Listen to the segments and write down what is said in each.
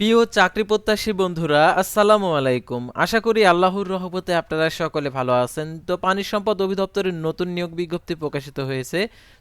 প্রিয় চাকরি প্রত্যাশী বন্ধুরা, আসসালামু আলাইকুম। আশা করি আল্লাহর রহমতে আপনারা সকলে ভালো আছেন। তো পানি সম্পদ অধিদপ্তরের নতুন নিয়োগ বিজ্ঞপ্তি প্রকাশিত হয়েছে।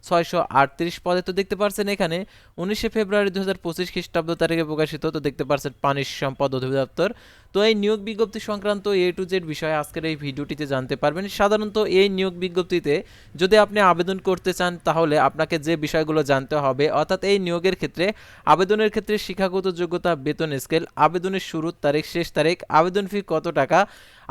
ছয়শো আটত্রিশ পদে তো দেখতে পারছেন এখানে। উনিশে ফেব্রুয়ারি দু হাজার পঁচিশ খ্রিস্টাব্দ তারিখে প্রকাশিত, তো দেখতে পারছেন পানি সম্পদ অধিদপ্তর। তো এই নিয়োগ বিজ্ঞপ্তি সংক্রান্ত এ টু জেড বিষয়ে আজকের এই ভিডিওটিতে জানতে পারবেন। সাধারণত এই নিয়োগ বিজ্ঞপ্তিতে যদি আপনি আবেদন করতে চান, তাহলে আপনাকে যে বিষয়গুলো জানতে হবে, অর্থাৎ এই নিয়োগের ক্ষেত্রে আবেদনের ক্ষেত্রে শিক্ষাগত যোগ্যতা, বেতন স্কেল আবেদনের শুরুর তারিখ, শেষ তারিখ, আবেদন ফি কত টাকা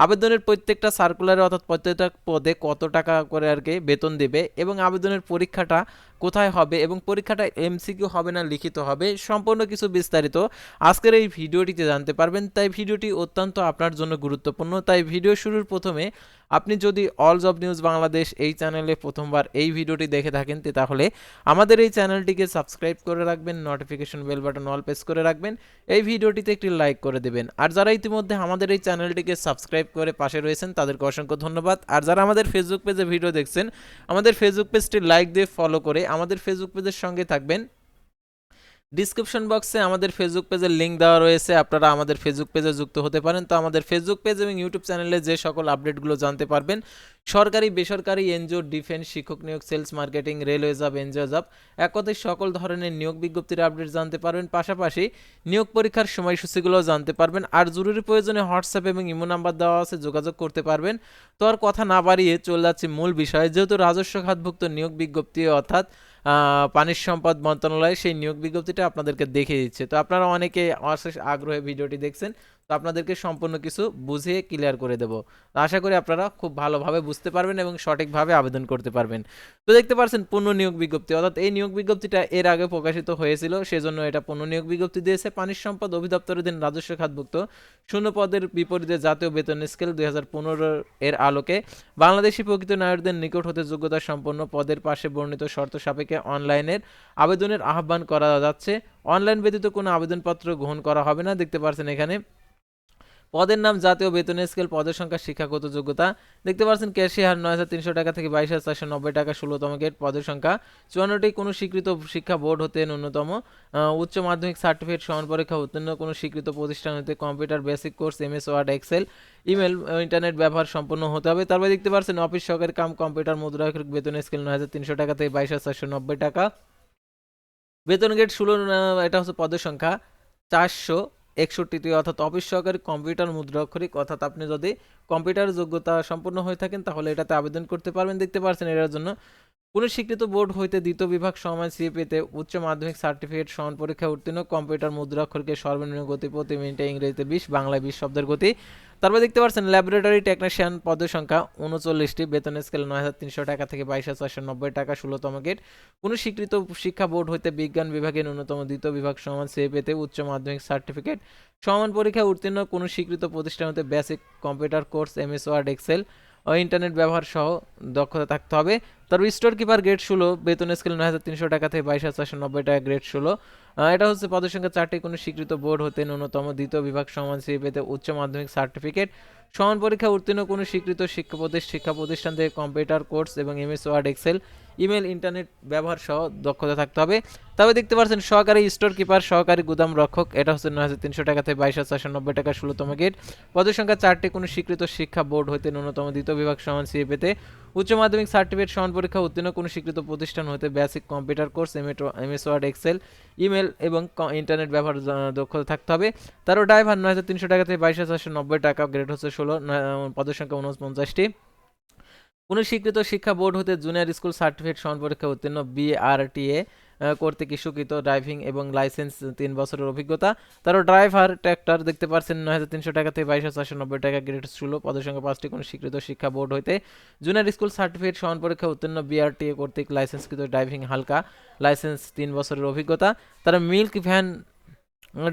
আবেদনের প্রত্যেকটা সার্কুলারে অর্থাৎ প্রত্যেকটা পদে কত টাকা করে আর কি বেতন দেবে এবং আবেদনের পরীক্ষাটা কোথায় হবে এবং পরীক্ষাটা এমসিকিউ হবে না, লিখিত হবে, সম্পূর্ণ কিছু বিস্তারিত আজকের এই ভিডিওটিতে জানতে পারবেন। তাই ভিডিওটি অত্যন্ত আপনার জন্য গুরুত্বপূর্ণ। তাই ভিডিও শুরুর প্রথমে আপনি যদি অল জব নিউজ বাংলাদেশ এই চ্যানেলে প্রথমবার এই ভিডিওটি দেখে থাকেন তাহলে আমাদের এই চ্যানেলটিকে সাবস্ক্রাইব করে রাখবেন notification bell button all press করে রাখবেন, এই ভিডিওটিতে একটি লাইক করে দেবেন। আর যারা ইতিমধ্যে আমাদের এই চ্যানেলটিকে সাবস্ক্রাইব করে পাশে রয়েছেন, তাদেরকে অসংখ্য ধন্যবাদ। আর যারা আমাদের ফেসবুক পেজে ভিডিও দেখছেন, আমাদের ফেসবুক পেজটি লাইক দিয়ে ফলো করে আমাদের ফেসবুক পেজের সঙ্গে থাকবেন। ডিসক্রিপশন বক্সে আমাদের ফেসবুক পেজের লিঙ্ক দেওয়া রয়েছে। আপনারা আমাদের ফেসবুক পেজে যুক্ত হতে পারেন। তো আমাদের ফেসবুক পেজ এবং ইউটিউব চ্যানেলে যে সকল আপডেটগুলো জানতে পারবেন, সরকারি, বেসরকারি এনজিও ডিফেন্স শিক্ষক নিয়োগ sales marketing railway job NGO job এক সকল ধরনের নিয়োগ বিজ্ঞপ্তির আপডেট জানতে পারবেন। পাশাপাশি নিয়োগ পরীক্ষার সময়সূচিগুলো জানতে পারবেন। আর জরুরি প্রয়োজনে হোয়াটসঅ্যাপ এবং ইমো নাম্বার দেওয়া আছে, যোগাযোগ করতে পারবেন। তো আর কথা না বাড়িয়ে চলে যাচ্ছে মূল বিষয়ে। যেহেতু রাজস্ব খাতভুক্ত নিয়োগ বিজ্ঞপ্তি, অর্থাৎ পানির সম্পদ মন্ত্রণালয় সেই নিয়োগ বিজ্ঞপ্তিটা আপনাদেরকে দেখিয়ে দিচ্ছে। তো আপনারা অনেকে অশেষ আগ্রহে ভিডিওটি দেখছেন, তো আপনাদেরকে সম্পূর্ণ কিছু বুঝিয়ে ক্লিয়ার করে দেব। আশা করি আপনারা খুব ভালোভাবে বুঝতে পারবেন এবং সঠিকভাবে আবেদন করতে পারবেন। তো দেখতে পাচ্ছেন পূর্ণ নিয়োগ বিজ্ঞপ্তি, অর্থাৎ এই নিয়োগ বিজ্ঞপ্তিটা এর আগে প্রকাশিত হয়েছিল, সেজন্য এটা পূর্ণ নিয়োগ বিজ্ঞপ্তি দিয়েছে। পানির সম্পদ অধিদপ্তরের দিন রাজস্ব খাতভুক্ত শূন্য পদের বিপরীতে জাতীয় বেতন স্কেল দুই হাজার পনেরো এর আলোকে বাংলাদেশি প্রকৃত নাগরিকদের নিকট হতে যোগ্যতা সম্পন্ন পদের পাশে বর্ণিত শর্ত সাপেক্ষে অনলাইনের আবেদনের আহ্বান করা যাচ্ছে। অনলাইন ব্যতীত কোনো আবেদনপত্র গ্রহণ করা হবে না। দেখতে পাচ্ছেন এখানে পদের নাম জাতীয় বেতন স্কেল, পদের সংখ্যা, শিক্ষাগত যোগ্যতা। দেখতে পাচ্ছেন ক্যাশিয়ার নয় হাজার তিনশো টাকা থেকে বাইশ হাজার চারশো নব্বই টাকা ষোলোতম গেট, পদের সংখ্যা। চুয়ান্নটি, কোনো স্বীকৃত শিক্ষা বোর্ড হতে ন্যূনতম। উচ্চ মাধ্যমিক সার্টিফিকেট সমান পরীক্ষা উত্তীর্ণ, কোনো স্বীকৃত প্রতিষ্ঠান হতে computer, basic course M S Word, Excel, email, internet ব্যবহার সম্পূর্ণ হতে হবে। তারপরে দেখতে পাচ্ছেন, অফিস সহকারী কাম, কম্পিউটার মুদ্রা বেতন স্কেল নয় হাজার তিনশো টাকা থেকে বাইশ হাজার চারশো নব্বই টাকা। বেতন গেট ষোলো এটা হচ্ছে পদের সংখ্যা। চারশো একষট্টিটি অর্থাৎ অফিস সহকারী কম্পিউটার মুদ্রাক্ষরিক, অর্থাৎ আপনি যদি কম্পিউটার যোগ্যতা সম্পন্ন হয়ে থাকেন, তাহলে এটাতে আবেদন করতে পারবেন, দেখতে পাচ্ছেন এটার জন্য কোনো স্বীকৃত বোর্ড হইতে দ্বিতীয় বিভাগ সময় সিএপিতে উচ্চ মাধ্যমিক সার্টিফিকেট সমান পরীক্ষা উত্তীর্ণ, কম্পিউটার মুদ্রাক্ষরকে সর্বনিম্ন গতি প্রতি মিনিটে ইংরেজিতে বিশ, বাংলায় বিশ শব্দের গতি। তারপর দেখতে পাচ্ছেন, ল্যাবরেটরি টেকনিশিয়ান পদের সংখ্যা উনচল্লিশটি, বেতন স্কেল নয় হাজার তিনশো টাকা থেকে বাইশ হাজার চারশো নব্বই টাকা, ষোলোতম গেট। কোনো স্বীকৃত শিক্ষা বোর্ড হইতে বিজ্ঞান বিভাগে ন্যূনতম দ্বিতীয় বিভাগ সমান সিএপিতে উচ্চ মাধ্যমিক সার্টিফিকেট সমান পরীক্ষা উত্তীর্ণ কোনো স্বীকৃত প্রতিষ্ঠান হতে basic computer course, MS, Word, Excel. ও ইন্টারনেট ব্যবহার সহ দক্ষতা থাকতে হবে। তারপর স্টোর কিপার গ্রেড ষোলো, বেতন স্কেল নয় হাজার তিনশো টাকা থেকে বাইশ হাজার চারশো নব্বই টাকা গ্রেড ষোলো। এটা হচ্ছে পদের সংখ্যা চারটি, কোনো স্বীকৃত বোর্ড হতে ন্যূনতম দ্বিতীয় বিভাগ সমান পেতে উচ্চ মাধ্যমিক সার্টিফিকেট সমান পরীক্ষা উত্তীর্ণ কোনো স্বীকৃত শিক্ষা প্রতিষ্ঠান শিক্ষা প্রতিষ্ঠান থেকে কম্পিউটার কোর্স এবং MS Word Excel email internet ব্যবহার সহ দক্ষতা থাকতে হবে। তবে দেখতে পাচ্ছেন সহকারী স্টোর কিপার, সহকারী গুদাম রক্ষক, এটা হচ্ছে নয় হাজার তিনশো টাকা থেকে বাইশ হাজার চারশো নব্বই টাকা ষোলোতম গেট। পদের সংখ্যা চারটি, কোনো স্বীকৃত শিক্ষা বোর্ড হতে ন্যূনতম দ্বিতীয় বিভাগ সমান পেতে উচ্চ মাধ্যমিক সার্টিফিকেট সমান পরীক্ষা উত্তীর্ণ, কোনো স্বীকৃত প্রতিষ্ঠান হতে basic computer course MS Word Excel email এবং ইন্টারনেট ব্যবহার দক্ষতা থাকতে হবে। তারও ড্রাইভার নয় হাজার তিনশো টাকা থেকে বাইশ হাজার চারশো নব্বই টাকা গ্রেড হচ্ছে ষোলো পদের সংখ্যা উনপঞ্চাশটি। কোনো স্বীকৃত শিক্ষা বোর্ড হতে জুনিয়র স্কুল সার্টিফিকেট সমান পরীক্ষা উত্তীর্ণ বিআরটিএ কর্তৃক স্বীকৃত ড্রাইভিং এবং লাইসেন্স তিন বছরের অভিজ্ঞতা? তারও ড্রাইভার ট্র্যাক্টর দেখতে পাচ্ছেন নয় হাজার তিনশো টাকা থেকে বাইশ হাজার চারশো নব্বই টাকা গ্রেড ষোলো। পদের পাঁচটি কোনো স্বীকৃত শিক্ষা বোর্ড হইতে জুনিয়র স্কুল সার্টিফিকেট সমান পরীক্ষা উত্তীর্ণ বিআরটিএ কর্তৃক লাইসেন্সকৃত ড্রাইভিং হালকা। লাইসেন্স তিন বছরের অভিজ্ঞতা। তারা মিল্ক ভ্যান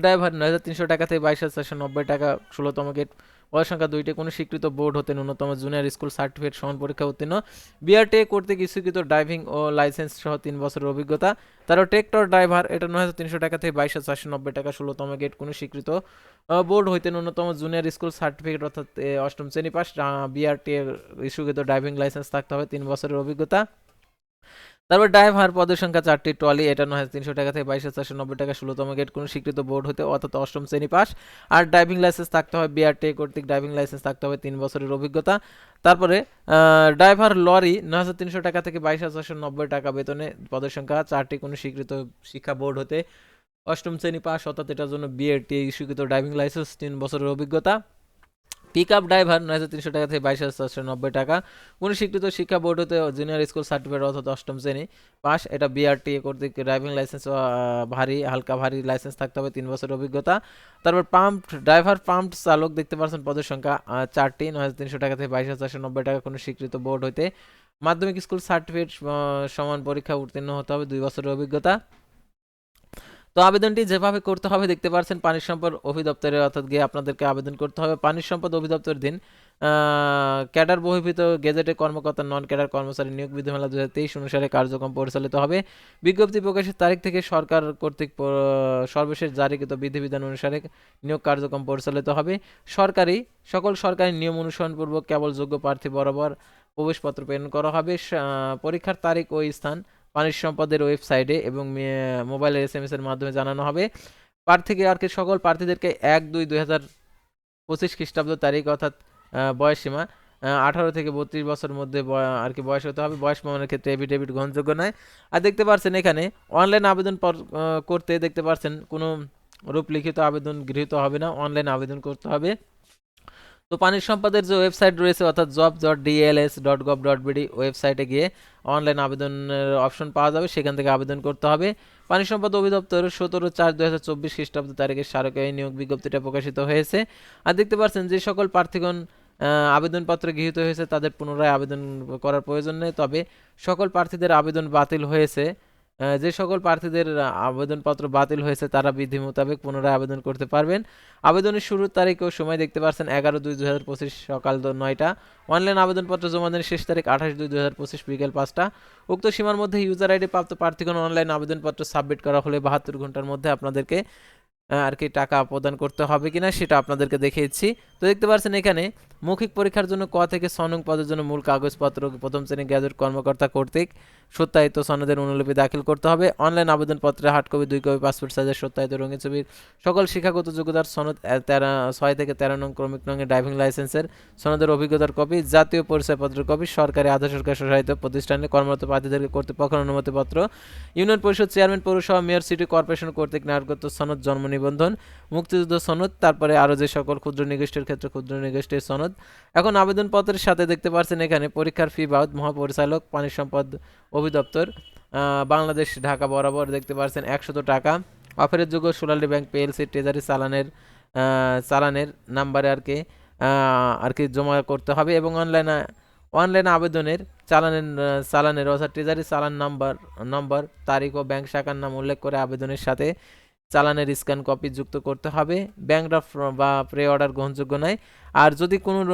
ড্রাইভার নয় হাজার তিনশো টাকা থেকে বাইশ হাজার চারশো নব্বই টাকা ষোলোতম গেট পদের সংখ্যা দুইটি, কোনো স্বীকৃত বোর্ড হতে ন্যূনতম জুনিয়র স্কুল সার্টিফিকেট সমান পরীক্ষা উত্তীর্ণ। বিআরটিএ কর্তৃক স্বীকৃত ড্রাইভিং ও লাইসেন্স সহ তিন বছরের অভিজ্ঞতা। তারও ট্রেক্টর ড্রাইভার এটা নয় হাজার তিনশো টাকা থেকে বাইশ হাজার চারশো নব্বই টাকা ষোলোতম গেট কোনো স্বীকৃত বোর্ড হইতে ন্যূনতম জুনিয়র স্কুল সার্টিফিকেট অর্থাৎ অষ্টম শ্রেণি পাস বিআরটিএ স্বীকৃত ড্রাইভিং লাইসেন্স থাকতে হবে, তিন বছরের অভিজ্ঞতা। তারপর ড্রাইভার পদের সংখ্যা চারটি, ট্রলি এটা নয় হাজার তিনশো টাকা থেকে বাইশ চারশো নব্বই টাকা, ষোলোতম গেট কোনো স্বীকৃত বোর্ড হতে অর্থাৎ অষ্টম শ্রেণি পাস আর ড্রাইভিং লাইসেন্স থাকতে হবে বিআরটি কর্তৃক ড্রাইভিং লাইসেন্স থাকতে হবে তিন বছরের অভিজ্ঞতা। তারপরে ড্রাইভার লরি নয় হাজার তিনশো টাকা থেকে বাইশ হাজার চারশো নব্বই টাকা বেতনে পদের সংখ্যা চারটি, কোনো স্বীকৃত শিক্ষা বোর্ড হতে অষ্টম শ্রেণি পাস অর্থাৎ এটার জন্য বিএডটি স্বীকৃত ড্রাইভিং লাইসেন্স তিন বছরের অভিজ্ঞতা। পিক আপ ড্রাইভার নয় হাজার তিনশো টাকা থেকে বাইশ হাজার চারশো নব্বই টাকা। কোনো স্বীকৃত শিক্ষা বোর্ড হতে জুনিয়র স্কুল সার্টিফিকেট অর্থাৎ অষ্টম শ্রেণি পাস। এটা বিআরটি কর্তৃক ড্রাইভিং লাইসেন্স ভারী, হালকা ভারী লাইসেন্স থাকতে হবে, তিন বছরের অভিজ্ঞতা। তারপর পাম্প ড্রাইভার পাম্প চালক দেখতে পাচ্ছেন পদের সংখ্যা চারটি, নয় হাজার তিনশো টাকা থেকে বাইশ হাজার চারশো নব্বই টাকা কোনো স্বীকৃত বোর্ড হতে মাধ্যমিক স্কুল সার্টিফিকেট সমান পরীক্ষা উত্তীর্ণ হতে হবে, দুই বছরের অভিজ্ঞতা। তো আবেদনটি যেভাবে করতে হবে, দেখতে পাচ্ছেন পানি সম্পদ অধিদপ্তরে অর্থাৎ গিয়ে আপনাদেরকে আবেদন করতে হবে। পানি সম্পদ অধিদপ্তর দিন ক্যাডার বহির্ভূত গেজেটে কর্মকর্তা নন ক্যাডার কর্মচারী নিয়োগ বিধিমালা দু হাজার তেইশ অনুসারে কার্যক্রম পরিচালিত হবে। বিজ্ঞপ্তি প্রকাশের তারিখ থেকে সরকার কর্তৃক সর্বশেষ জারিকৃত বিধিবিধান অনুসারে নিয়োগ কার্যক্রম পরিচালিত হবে। সরকারি, সকল সরকারি নিয়ম অনুসরণপূর্বক কেবল যোগ্য প্রার্থী বরাবর প্রবেশপত্র প্রেরণ করা হবে। পরীক্ষার তারিখ ও স্থান পানি সম্পদের ওয়েবসাইটে এবং মোবাইলের এস এম এস এর মাধ্যমে জানানো হবে। প্রার্থীকে আর কি সকল প্রার্থীদেরকে এক দুই দুই হাজার পঁচিশ খ্রিস্টাব্দ তারিখ অর্থাৎ আহ, বয়স সীমা আঠারো থেকে বত্রিশ বছর মধ্যে আর কি বয়স হতে হবে। বয়স প্রমাণের ক্ষেত্রে এফিডেভিট গ্রহণযোগ্য নয়। আর দেখতে পাচ্ছেন এখানে অনলাইন আবেদন করতে দেখতে পাচ্ছেন কোনো রূপ লিখিত আবেদন গৃহীত হবে না। অনলাইন আবেদন করতে হবে। তো পানির সম্পদের যে ওয়েবসাইট রয়েছে, অর্থাৎ job dot DLS dot gov dot BD ওয়েবসাইটে গিয়ে অনলাইন আবেদনের অপশন পাওয়া যাবে। সেখান থেকে আবেদন করতে হবে। পানি সম্পদ অধিদপ্তর সতেরো চার দু হাজার চব্বিশ খ্রিস্টাব্দ তারিখে স্মারকে এই নিয়োগ বিজ্ঞপ্তিটা প্রকাশিত হয়েছে। আর দেখতে পাচ্ছেন যে সকল প্রার্থীগণ আবেদনপত্র গৃহীত হয়েছে, তাদের পুনরায় আবেদন করার প্রয়োজন নেই। তবে সকল প্রার্থীদের আবেদন বাতিল হয়েছে। যে সকল প্রার্থীদের আবেদনপত্র বাতিল হয়েছে, তারা বিধি মোতাবেক পুনরায় আবেদন করতে পারবেন। আবেদনের শুরুর তারিখ ও সময় দেখতে পাচ্ছেন এগারো দুই দু হাজার পঁচিশ সকাল নয়টা। অনলাইন আবেদনপত্র জমা দেন শেষ তারিখ আঠাশ দুই দু হাজার পঁচিশ বিকেল পাঁচটা। উক্ত সীমার মধ্যে ইউজার আইডি প্রাপ্ত প্রার্থীগণ অনলাইন আবেদনপত্র সাবমিট করা হলে বাহাত্তর ঘণ্টার মধ্যে আপনাদেরকে আর কি টাকা প্রদান করতে হবে কিনা সেটা আপনাদেরকে দেখিয়েছি। তো দেখতে পাচ্ছেন এখানে, মৌখিক পরীক্ষার জন্য ক থেকে সনং পদের জন্য মূল কাগজপত্র, প্রথম শ্রেণি গ্যাজেট কর্মকর্তা কর্তৃক সত্যায়িত সনদের অনুলিপি দাখিল করতে হবে। অনলাইন আবেদনপত্রে হার্ড কপি দুই কপি, পাসপোর্ট সাইজের সত্যায়িত রঙিন ছবির সকল শিক্ষাগত যোগ্যতার সনদ তেরো, ছয় থেকে তেরো নং ক্রমিক নঙের ড্রাইভিং লাইসেন্সের সনদের অভিজ্ঞতার কপি, জাতীয় পরিচয়পত্রের কপি, সরকারি আধা সরকার সহায়িত প্রতিষ্ঠানে কর্মরত প্রার্থীদেরকে কর্তৃপক্ষের অনুমতিপত্র, ইউনিয়ন পরিষদ চেয়ারম্যান পৌরসভা, মেয়র সিটি কর্পোরেশন কর্তৃক নাগরিকত্ব সনদ জন্ম নিবন্ধন, মুক্তিযুদ্ধ সনদ, তারপরে আরও যে সকল ক্ষুদ্র নিগোষ্ঠীর ক্ষেত্রে ক্ষুদ্র নিগোষ্ঠীর সনদ। এখন আবেদনপত্রের সাথে দেখতে পাচ্ছেন এখানে পরীক্ষার ফি বাবদ মহাপরিচালক, পানি সম্পদ অধিদপ্তর বাংলাদেশ ঢাকা বরাবর দেখতে পাচ্ছেন একশত টাকা। অফারের যোগ্য সোনালী ব্যাংক পিএলসি ট্রেজারি চালানের চালানের নাম্বারে আর কি আর কি জমা করতে হবে এবং অনলাইনে, অনলাইন আবেদনের চালানের চালানের অর্থাৎ ট্রেজারি চালান নাম্বার, নম্বর, তারিখ ও ব্যাংক শাখার নাম উল্লেখ করে আবেদনের সাথে চালানের স্ক্যান কপি যুক্ত করতে হবে। ব্যাংক ড্রাফট বা প্রে অর্ডার গ্রহণযোগ্য নয়। আর যদি কোনো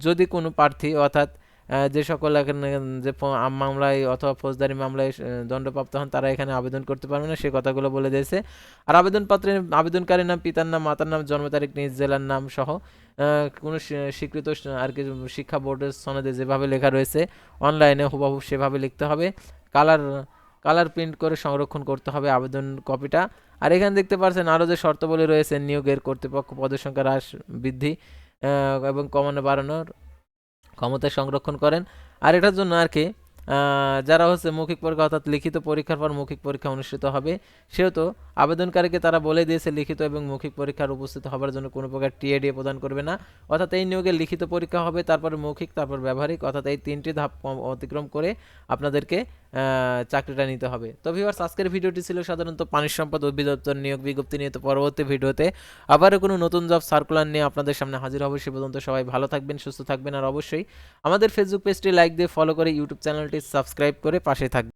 যদি কোনো প্রার্থী অর্থাৎ যে সকল যে মামলায় অথবা ফৌজদারি মামলায় দণ্ডপ্রাপ্ত হন, তারা এখানে আবেদন করতে পারবে না। সে কথাগুলো বলে দিয়েছে। আর আবেদনপত্রে আবেদনকারীর নাম, পিতার নাম, মাতার নাম, জন্ম তারিখ, নিজ জেলার নাম সহ কোনো স্বী- স্বীকৃত আর কি শিক্ষা বোর্ডের সনদে যেভাবে লেখা রয়েছে, অনলাইনে হুবাহু সেভাবে লিখতে হবে। কালার কালার প্রিন্ট করে সংরক্ষণ করতে হবে আবেদন কপিটা। আর এখানে দেখতে পাচ্ছেন আরও যে শর্তাবলী রয়েছে, নিয়োগের কর্তৃপক্ষ পদের সংখ্যা হ্রাস বৃদ্ধি এবং কমানো বাড়ানোর ক্ষমতা সংরক্ষণ করেন। আর এটার জন্য আর কি যারা হচ্ছে মৌখিক পরীক্ষা অর্থাৎ লিখিত পরীক্ষার পর মৌখিক পরীক্ষা অনুষ্ঠিত হবে, সেহেতু আবেদনকারীকে তারা বলে দিয়েছে লিখিত এবং মৌখিক পরীক্ষার উপস্থিত হবার জন্য কোনো প্রকার টিএডিএ প্রদান করবে না। অর্থাৎ এই নিয়োগে লিখিত পরীক্ষা হবে, তারপরে মৌখিক, তারপর ব্যবহারিক, অর্থাৎ এই তিনটি ধাপ অতিক্রম করে আপনাদেরকে চাকরিটা নিতে হবে। তো ভিউয়ার্স আজকের ভিডিওটি ছিল সাধারণত পানি সম্পদ অধিদপ্তর নিয়োগ বিজ্ঞপ্তি নিয়ে। তো পরবর্তী ভিডিওতে আবারও কোনো নতুন জব সার্কুলার নিয়ে আপনাদের সামনে হাজির হবে। সে পর্যন্ত সবাই ভালো থাকবেন, সুস্থ থাকবেন, আর অবশ্যই আমাদের ফেসবুক পেজটি লাইক দিয়ে ফলো করে ইউটিউব চ্যানেলটি সাবস্ক্রাইব করে পাশে থাকবেন।